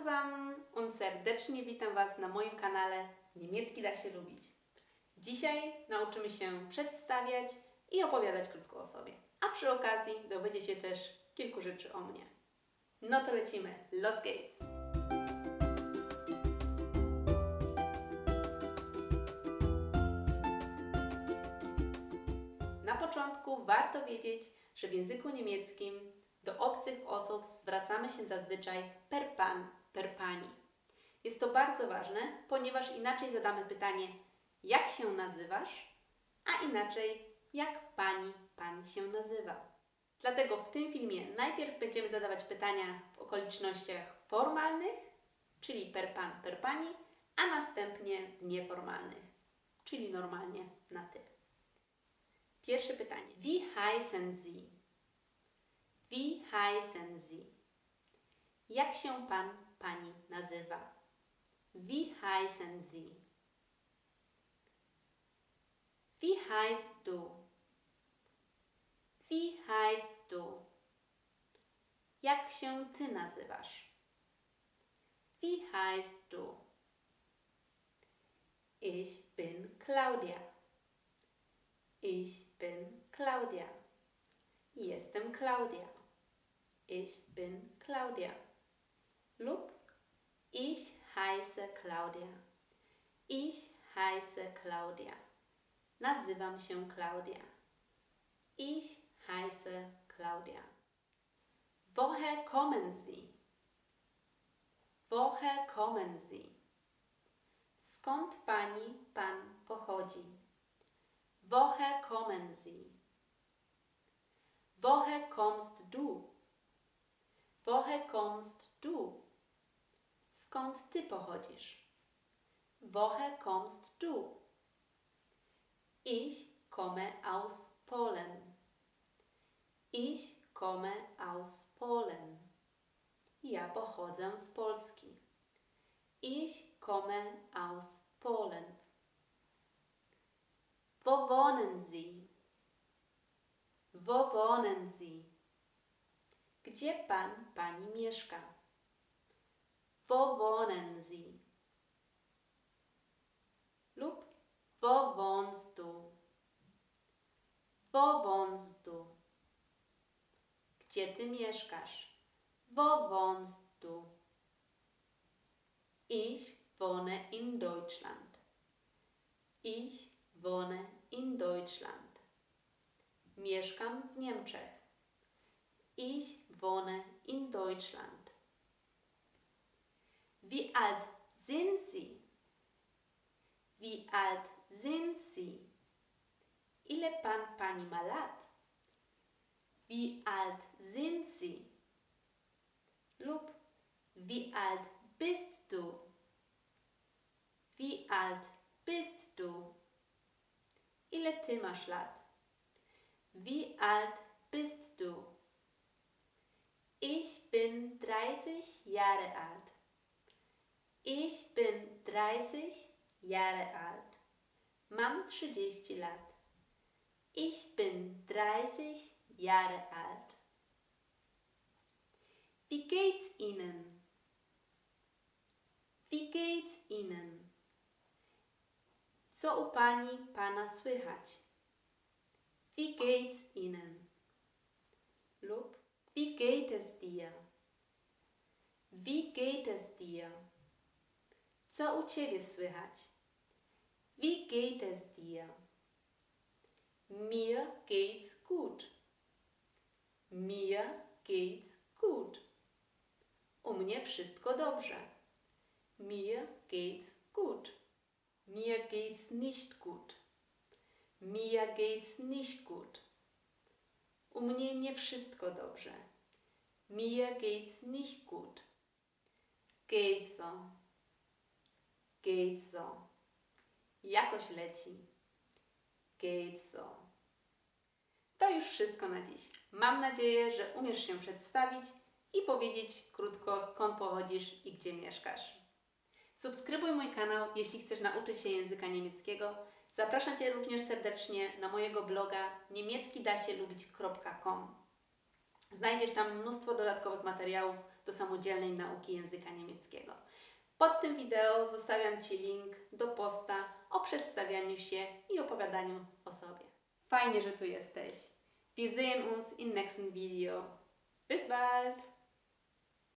zusammen und serdecznie witam Was na moim kanale Niemiecki da się lubić. Dzisiaj nauczymy się przedstawiać i opowiadać krótko o sobie, a przy okazji dowiecie się też kilku rzeczy o mnie. No to lecimy, los geht's! Na początku warto wiedzieć, że w języku niemieckim do obcych osób zwracamy się zazwyczaj per pan, per pani. Jest to bardzo ważne, ponieważ inaczej zadamy pytanie, jak się nazywasz, a inaczej, jak pani, pan się nazywa. Dlatego w tym filmie najpierw będziemy zadawać pytania w okolicznościach formalnych, czyli per pan, per pani, a następnie w nieformalnych, czyli normalnie na ty. Pierwsze pytanie. Wie heißen Sie? Wie heißen Sie? Jak się pan, pani nazywa? Wie heißen Sie? Wie heißt du? Wie heißt du? Jak się ty nazywasz? Wie heißt du? Ich bin Claudia. Ich bin Claudia. Jestem Claudia. Ich bin Claudia. Lub ich heiße Claudia. Ich heiße Claudia. Nazywam się Claudia. Ich heiße Claudia. Woher kommen Sie? Woher kommen Sie? Skąd pani, pan pochodzi? Woher kommen Sie? Woher kommst du? Woher kommst du? Skąd ty pochodzisz? Woher kommst du? Ich komme aus Polen. Ich komme aus Polen. Ja pochodzę z Polski. Ich komme aus Polen. Wo wohnen Sie? Wo wohnen Sie? Gdzie pan, pani mieszka? Wo wohnen Sie? Lub wo wohnst du? Wo wohnst du? Gdzie ty mieszkasz? Wo wohnst du? Ich wohne in Deutschland. Ich wohne in Deutschland. Mieszkam w Niemczech. Ich wohne in Deutschland. Wie alt sind Sie? Wie alt sind Sie? Ile pan pani ma? Wie alt sind Sie? Lub wie alt bist du? Wie alt bist du? Ile ty? Wie alt bist du? Ich bin 30 Jahre alt. Ich bin 30 Jahre alt. Mam 30 lat. Ich bin 30 Jahre alt. Wie geht's Ihnen? Wie geht's Ihnen? Co u pani, pana słychać? Wie geht's Ihnen? Lub wie geht es dir? Wie geht es dir? Co u ciebie słychać? Wie geht es dir? Mir geht's gut. Mir geht's gut. U mnie wszystko dobrze. Mir geht's gut. Mir geht's nicht gut. Mir geht's nicht gut. U mnie nie wszystko dobrze. Mir geht's nicht gut. Geht so. Jakoś leci. Geht. To już wszystko na dziś. Mam nadzieję, że umiesz się przedstawić i powiedzieć krótko skąd pochodzisz i gdzie mieszkasz. Subskrybuj mój kanał, jeśli chcesz nauczyć się języka niemieckiego. Zapraszam Cię również serdecznie na mojego bloga niemieckidaśielubić.com. Znajdziesz tam mnóstwo dodatkowych materiałów do samodzielnej nauki języka niemieckiego. Pod tym wideo zostawiam Ci link do posta o przedstawianiu się i opowiadaniu o sobie. Fajnie, że tu jesteś. Wir sehen uns im nächsten Video. Bis bald!